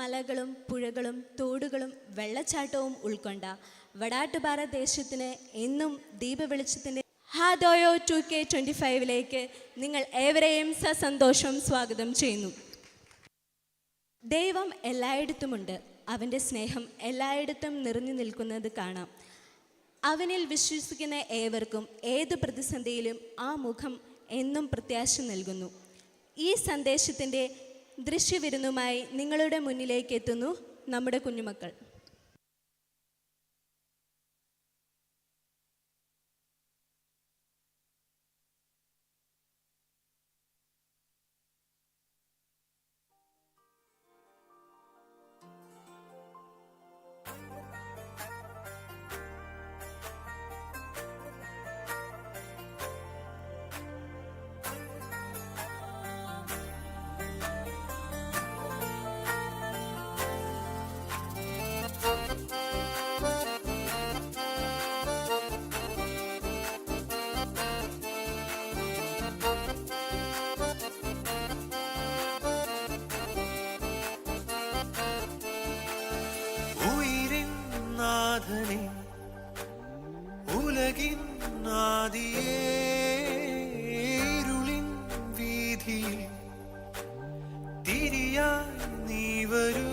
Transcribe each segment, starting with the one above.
മലകളും പുഴകളും തോടുകളും വെള്ളച്ചാട്ടവും ഉൾക്കൊണ്ട വടാട്ടുപാറ ദേശത്തിന് എന്നും ദീപവെളിച്ചത്തിന്റെ ഹാദോയോ ടു കെ ട്വന്റി ഫൈവിലേക്ക് നിങ്ങൾ ഏവരെയും സസന്തോഷം സ്വാഗതം ചെയ്യുന്നു. ദൈവം എല്ലായിടത്തുമുണ്ട്. അവന്റെ സ്നേഹം എല്ലായിടത്തും നിറഞ്ഞു നിൽക്കുന്നത് കാണാം. അവനിൽ വിശ്വസിക്കുന്ന ഏവർക്കും ഏത് പ്രതിസന്ധിയിലും ആ മുഖം എന്നും പ്രത്യാശ നൽകുന്നു. ഈ സന്ദേശത്തിന്റെ ദൃശ്യവിരുന്നുമായി നിങ്ങളുടെ മുന്നിലേക്ക് എത്തുന്നു നമ്മുടെ കുഞ്ഞുമക്കൾ. പാതിയേരുളിൻ വീതിയിൽ തിരിയായി നീ വരൂ.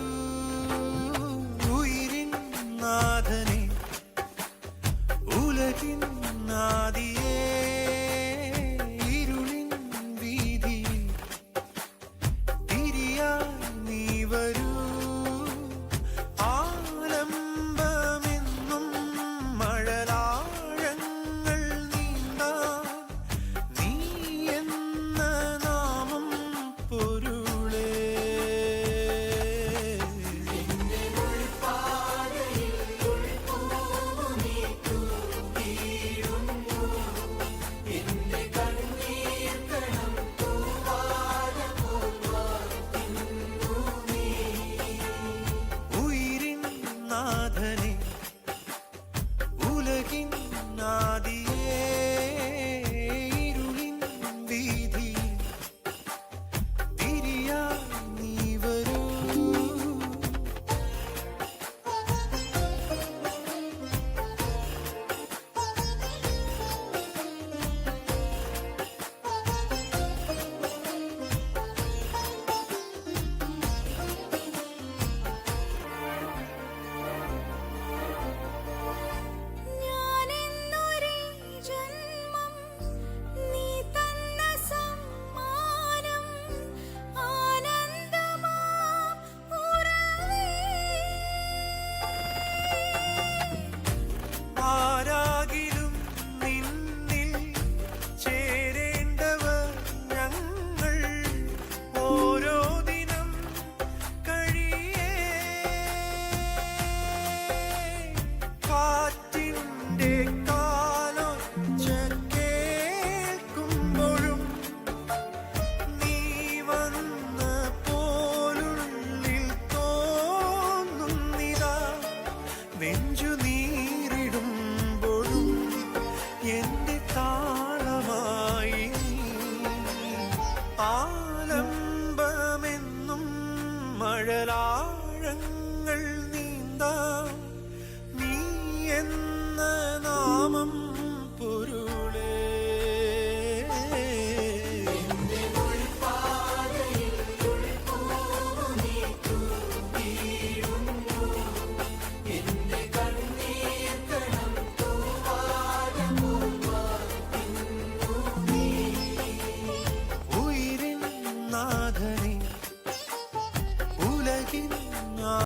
മഴലാഴങ്ങൾ നീന്താം.